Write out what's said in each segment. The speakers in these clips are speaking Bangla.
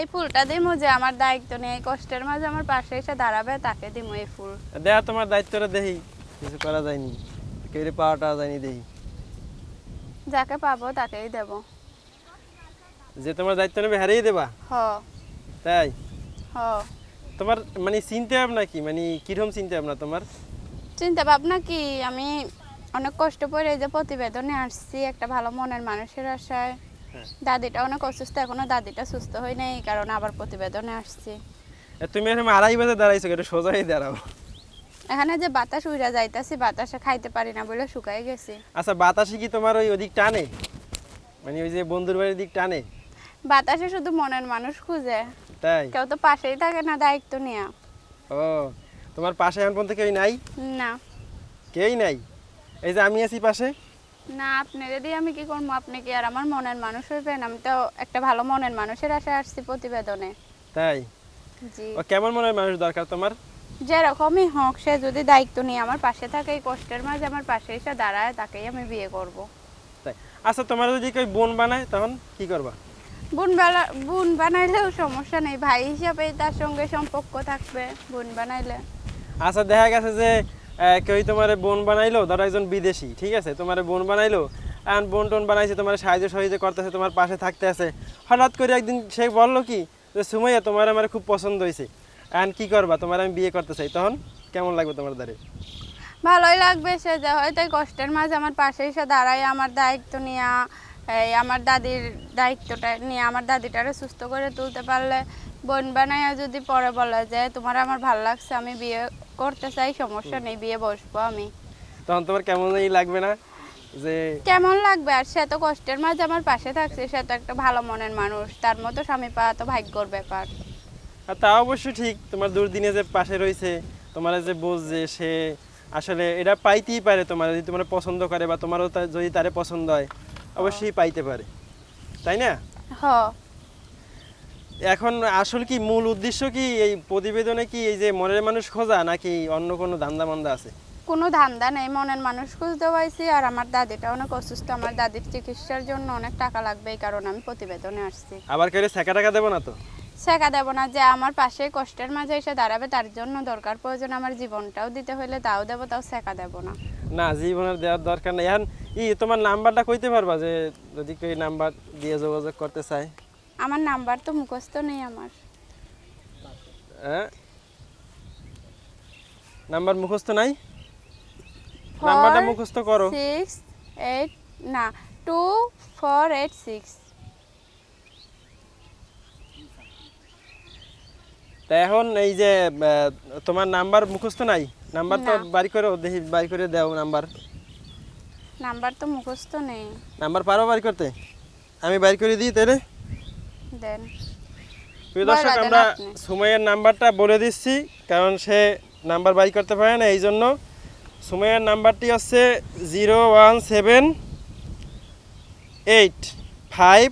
এই ফুলটা দিমু যে আমার দায়িত্ব নেই এই কষ্টের মাঝে আমার পাশে এসে দাঁড়াবে তাকে দিমু এই ফুল। দেয়া তোমার দায়িত্বটা দেখি কিছু করা যায়নি। কেউ পাওয়াটা যায়নি দেখি যাকে পাবো তাকেই দেব। যে তোমার দায়িত্ব নেবে হারিয়ে দেবা? হ। তাই? হ। তোমার মানে চিনতে ভাবনা কি? মানে কীরকম চিনতে ভাবনা তোমার? চিন্তা ভাবনা কি? আমি অনেক কষ্ট করে এই যে প্রতিবেদনে আসছি একটা ভালো মনের মানুষের আশায়। দাদিটা অনেক অসুস্থ এখনও দাদিটা সুস্থ হয় নাই এই কারণে আবার প্রতিবেদনে আসছি। তুমি এরকম আড়াই বাজে দাঁড়াইছো এটা সোজাই দাঁড়াও। এখানে যে বাতাস উড়া যাইতাছি বাতাসে খাইতে পারি না বলে শুকাই গেছি। আচ্ছা বাতাসে কি তোমার ওই ওদিক টানে? মানে ওই যে বন্ধুর বাড়ির দিক টানে? বাতাসে শুধু মনের মানুষ খুঁজে। তাই? কেউ তো পাশেই থাকে না দায়িত্ব নিয়ে। ও তোমার পাশে এখন পর্যন্ত কেউ নাই? না। কেউই নাই? এই যে আমি আছি পাশে। না আপনি যদি আমি কি করব? আপনি কি আর আমার মনের মানুষ হইবেন? আমি তো একটা ভালো মনের মানুষের আশায় আসছি প্রতিবেদনে। তাই? জি। ও কেমন মনের মানুষ দরকার তোমার? যেরকমই হোক সে যদি দায়িত্ব নিয়ে আমার পাশে থাকে এই কষ্টের মাঝে আমার পাশে এসে দাঁড়ায় তাকেই আমি বিয়ে করব। তাই। আচ্ছা তোমার যদি কেউ বোন বানায় তখন কি করবা? বোন বেলা বোন বানাইলেও সমস্যা নেই। ভাই হিসাবে তার সঙ্গে সম্পর্ক থাকবে বোন বানাইলে। আচ্ছা দেখা গেছে যে কেউ তোমার বোন বানাইলো, ধরো একজন বিদেশি, ঠিক আছে? তোমার বোন বানাইলো আর বোন টোন বানাইছে, তোমার সাহায্য সহযোগিতা করতেছে, তোমার পাশে থাকতে আছে। হঠাৎ করে একদিন সে বলল কি, যে সুমাইয়া, তোমার আমার খুব পছন্দ হয়েছে। আর কি করবা? তোমার আমি বিয়ে করতে চাই। তখন কেমন লাগবে তোমার দ্বারে? ভালোই লাগবে সে যে, হয়তো কষ্টের মাঝে আমার পাশে এসে দাঁড়ায়, আমার দায়িত্ব নিয়ে, এই আমার দাদির দায়িত্বটা নিয়ে, আমার দাদিটারে সুস্থ করে তুলতে পারলে, বোন বানাইয়া যদি পরে বলে যে, তোমার আমার ভালো লাগছে, আমি বিয়ে করতে চাই সমস্যা নেই বিয়ে বসবো আমি। তখন তোমার কেমনই লাগবে না যে কেমন লাগবে? আর সে তো কষ্টের মাঝে আমার পাশে থাকছে সে তো একটা ভালো মনের মানুষ তার মতো স্বামী পাওয়া তো ভাগ্যর ব্যাপার। আর তা অবশ্য ঠিক তোমার দুর্দিনে যে পাশে রয়েছে তোমার যে বোঝ যে সে আসলে এটা পাইতেই পারে তোমার যদি তোমার পছন্দ করে বা তোমারও যদি তারে পছন্দ হয় অবশ্যই পাইতে পারে। তাই না? হ। এখন আসল কি মূল উদ্দেশ্য কি এই প্রতিবেদনে কি এই যে মনের মানুষ খোঁজা নাকি অন্য কোনো ধান্দা মান্দা আছে? কোনো ধান্দা নেই মনের মানুষ খুঁজতে পাইছি আর আমার দাদিটা অনেক অসুস্থ আমার দাদির চিকিৎসার জন্য অনেক টাকা লাগবে এই কারণে আমি প্রতিবেদনে আসছি। আবার কেউ সেকা টাকা দেবো না তো? শেখা দেবো না যে আমার পাশে কষ্টের মাঝে এসে দাঁড়াবে তার জন্য দরকার প্রয়োজন আমার জীবনটাও দিতে হলে তাও দেবো তাও শেখা দেবো না। না জীবনের দেওয়ার দরকার নেই। এখন ই তোমার নাম্বারটা কইতে পারবা যে যদি কেউ নাম্বার দিয়ে যোগাযোগ করতে চায়? আমার নাম্বার তো মুখস্থ নেই আমার। হ্যাঁ? নাম্বার মুখস্থ নাই? নাম্বারটা মুখস্থ করো। সিক্স এইট না টু ফোর এইট সিক্স তা এখন এই যে তোমার নাম্বার মুখস্থ নাই? নাম্বার তো। বাড়ি করে দেখি বাড়ি করে দাও নাম্বার। নাম্বার তো মুখস্থ নেই। নাম্বার পারো বাড়ি করতে? আমি বাড়ি করে দিই তাহলে দেন। প্রিয় দর্শক আমরা। সুমাইয়ের নাম্বারটা বলে দিচ্ছি কারণ সে নাম্বার বাই করতে পারে না এই জন্য সুমাইয়ের নাম্বারটি হচ্ছে zero one seven eight five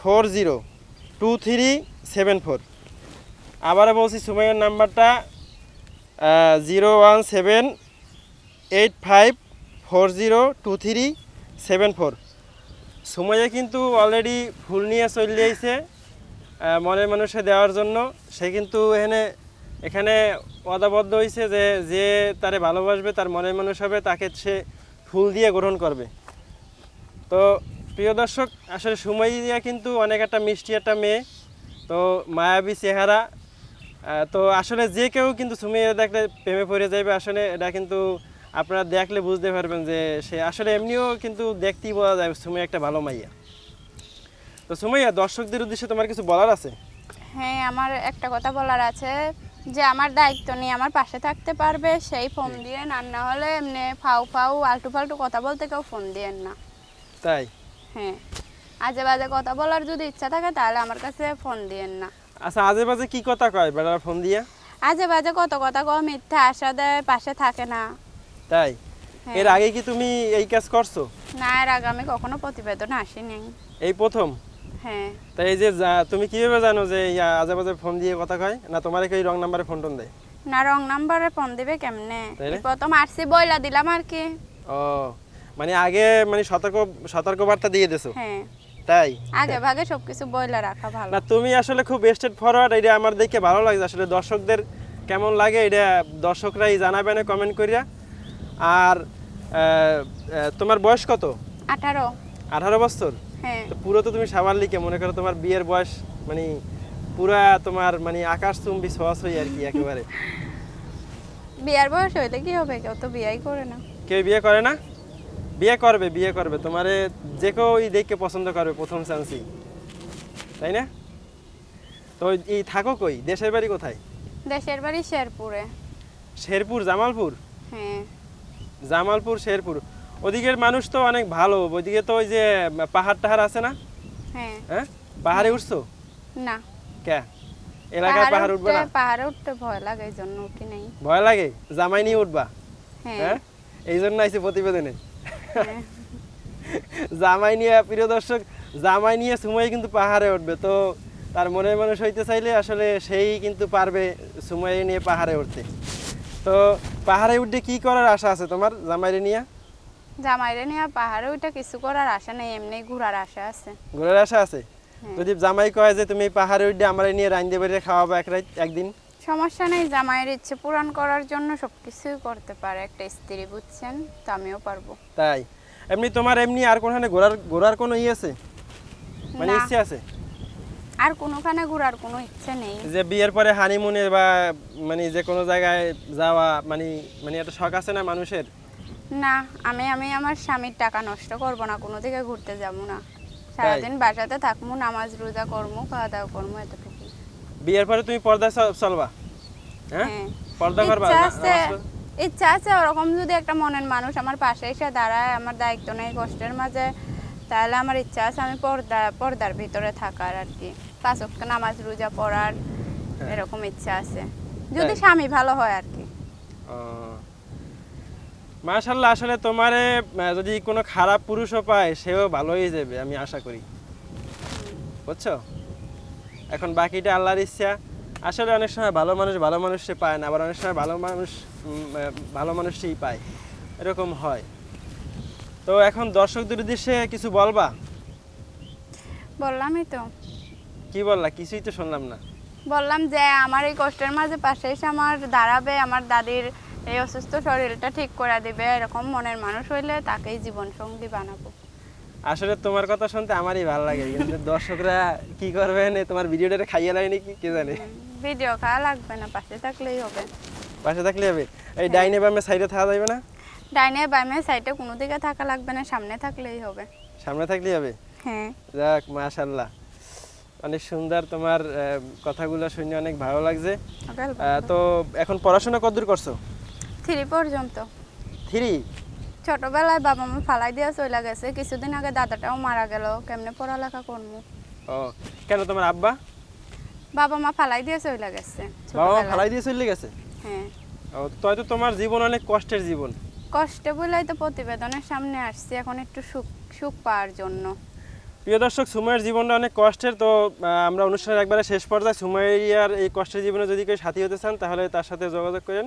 four zero two three seven four. আবারও বলছি সুমাইয়ের নাম্বারটা zero one seven eight five four zero two three seven four. Sumaiya কিন্তু অলরেডি ফুল নিয়ে চলে আইছে মনের মানুষে দেওয়ার জন্য, সে কিন্তু এখানে এখানে অদাবদ্ধ হয়েছে যে যে তারে ভালোবাসবে, তার মনের মানুষ হবে, তাকে সে ফুল দিয়ে গ্রহণ করবে। তো প্রিয় দর্শক, আসলে সুমাইয়া কিন্তু অনেক একটা মিষ্টি একটা মেয়ে, তো মায়াবী চেহারা। তো আসলে যে কেউ কিন্তু সুমাইয়া দেখলে প্রেমে পড়ে যাবে আসলে এটা কিন্তু আপনারা দেখলে বুঝতে পারবেন যে সে আসলে এমনিও কিন্তু দেখতেই বোঝা যায় সুমাইয়া একটা ভালো মাইয়া। তো সুমাইয়া দর্শকদের উদ্দেশ্যে তোমার কিছু বলার আছে? হ্যাঁ আমার একটা কথা বলার আছে যে আমার দায়িত্ব নিয়ে আমার পাশে থাকতে পারবে সেই ফোন দিয়ে আর না হলে এমনি ফাউ ফাউ আলটু ফালটু কথা বলতে কেউ ফোন দিয়েন না। তাই? হ্যাঁ আজে বাজে কথা বলার যদি ইচ্ছা থাকে তাহলে আমার কাছে ফোন দিয়েন না। আচ্ছা আজে বাজে কি কথা কয় বেড়ার ফোন দিয়া? আজে বাজে কত কথা কও মিথ্যা আশা দেয় পাশে থাকে না। তাই? হ্যাঁ। এর আগে কি তুমি এই কাজ করছ? না এর আগে আমি কখনো প্রতিবেদন আসিনি। এই প্রথম? হ্যাঁ। তাই এই যে তুমি কীভাবে জানো যে আজে বাজে ফোন দিয়ে কথা কয়? না তোমার কেউ রং নাম্বারে ফোন টোন দেয়? না রং নাম্বারে ফোন দিবে কেমনে? প্রথম আসছি বইলা দিলাম আর কি। ও মানে আগে মানে সতর্ক সতর্ক বার্তা দিয়ে দেছো? হ্যাঁ। তাই? আগে ভাগে সবকিছু বইলা রাখা ভালো। না তুমি আসলে খুব বেস্টেড ফরওয়ার্ড এটা আমার দেখে ভালো লাগছে। আসলে দর্শকদের কেমন লাগে এটা দর্শকরাই জানাবেন কমেন্ট করিয়া। আর তোমার বয়স কত? আঠারো। আঠারো বছর? পুরো তো তুমি সাবার লিখে মনে করো তোমার বিয়ের বয়স মানে পুরা তোমার মানে আকাশ চুম্বি ছোঁয়াছ হই আর কি একেবারে। বিয়ের বয়স হইলে কি হবে? কেউ তো বিয়াই করে না। কেউ বিয়ে করে না? বিয়ে করবে বিয়ে করবে। তোমারে যে কেউ এই দেখে পছন্দ করবে প্রথম চান্সই। তাই না? তো এই থাকো কই? দেশের বাড়ি কোথায়? দেশের বাড়ি শেরপুরে। শেরপুর জামালপুর? হ্যাঁ। জামালপুর শেরপুর। ওদিকের মানুষ তো অনেক ভালো। ওইদিকে তো ওই যে পাহাড় টাহাড় আছে না? হ্যাঁ। হ্যাঁ? পাহাড়ে উঠছো? না। কে? এলাকায় পাহাড় উঠবে না? পাহাড়ে উঠতে ভয় লাগে এই জন্য উঠি নাই। ভয় লাগে? জামাই নিয়ে উঠবা? হ্যাঁ। হ্যাঁ? এই জন্য আইসি প্রতিবেদনে। হ্যাঁ। জামাই নিয়ে প্রিয় দর্শক জামাই নিয়ে সুমাই কিন্তু পাহাড়ে উঠবে। তো তার মনের মানুষ হইতে চাইলে আসলে সেই কিন্তু পারবে সুমাই নিয়ে পাহাড়ে উঠতে। তো পাহাড়ে উঠে কি করার আশা আছে তোমার জামাইরে নিয়ে? জামাইরে নিয়ে পাহাড়ে ওইটা কিছু করার আশা নেই এমনি ঘোরার আশা আছে। ঘোরার আশা আছে? হ্যাঁ। যদি জামাই কয় যে তুমি পাহাড়ে উঠে আমার নিয়ে রাইন্দে বেরিয়ে খাওয়াবো এক একদিন? সমস্যা নেই জামাইয়ের ইচ্ছে পূরণ করার জন্য সবকিছুই করতে পারে একটা স্ত্রী বুঝছেন তো আমিও পারব। তাই? এমনি তোমার এমনি আর কোনখানে ঘোরার ঘোরার কোনো ই আছে? মানে ইচ্ছে আছে? আর কোনোখানে ঘোরার কোনো ইচ্ছে নেই। যে বিয়ের পরে হানিমুনে বা মানে যে কোনো জায়গায় যাওয়া মানে মানে একটা শখ আছে না মানুষের? না আমি আমি আমার স্বামীর টাকা নষ্ট করব না কোনো দিকে ঘুরতে যাব না। সারাদিন বাসাতে থাকব নামাজ রোজা করব খাওয়া দাওয়া করব এতটুকু বিয়ের পরে তুমি পর্দায় চল- চলবা? হ্যাঁ? হ্যাঁ। পর্দা করবা ইচ্ছা আছে ইচ্ছা আছে ওরকম যদি একটা মনের মানুষ আমার পাশে এসে দাঁড়ায় আমার দায়িত্ব নেই কষ্টের মাঝে তাহলে আমার ইচ্ছা আছে আমি পর্দা পর্দার ভিতরে থাকার আর কি। পাঁচ নামাজ রোজা পড়ার এরকম ইচ্ছা আছে। যদি স্বামী ভালো হয় আর কি। মাশাল্লাহ আসলে তোমারে যদি কোনো খারাপ পুরুষও পায় সেও ভালো হয়ে যাবে আমি আশা করি। বুঝছ? এখন বাকিটা আল্লাহর ইচ্ছা। আসলে অনেক সময় ভালো মানুষ ভালো মানুষকে পায় না আবার অনেক সময় ভালো মানুষ ভালো মানুষই পায়। এরকম হয়। তো এখন দর্শকদের উদ্দেশ্যে কিছু বলবা? বললামই তো। কি বললা? কিছুই তো শুনলাম না। বললাম যে আমার এই কষ্টের মাঝে পাশে এসে আমার দাঁড়াবে আমার দাদির এই অসুস্থ শরীরটা ঠিক করে দিবে এরকম মনের মানুষ হইলে তাকেই জীবন সঙ্গী বানাবো। আসলে তোমার কথা শুনতে আমারই ভালো লাগে কিন্তু দর্শকরা কি করবেন তোমার ভিডিওটা খাইয়ে লাগে নাকি কে জানে? ভিডিও খাওয়া লাগবে না পাশে থাকলেই হবে। পাশে থাকলে হবে? এই ডাইনে বামে সাইডে থাকা যাবে না? ডাইনে বামে সাইডে কোনো দিকে থাকা লাগবে না সামনে থাকলেই হবে। সামনে থাকলেই হবে? হ্যাঁ। যাক মাশাল্লাহ অনেক সুন্দর তোমার কথাগুলো শুনে অনেক ভালো লাগছে। তো এখন পড়াশোনা কতদূর করছ? থ্রি পর্যন্ত। থ্রি? ছোটবেলায় বাবা মা ফালাই দিয়ে চলে গেছে কিছুদিন আগে দাদাটাও মারা গেল কেমনে পড়ালেখা করব ও কেন তোমার আব্বা? বাবা মা ফালাই দিয়ে চলে গেছে বাবা মা ফালাই দিয়ে চলে গেছে? হ্যাঁ। ও তাই তো তোমার জীবন অনেক কষ্টের জীবন। কষ্টে বলেই তো প্রতিবেদনের সামনে আসছি এখন একটু সুখ সুখ পাওয়ার জন্য। প্রিয় দর্শক সুমাইয়ের জীবনটা অনেক কষ্টের তো আমরা অনুষ্ঠানের একবারে শেষ পর্যায়ে সুমাইয়ার এই কষ্টের জীবনে যদি কেউ সাথী হতে চান তাহলে তার সাথে যোগাযোগ করেন।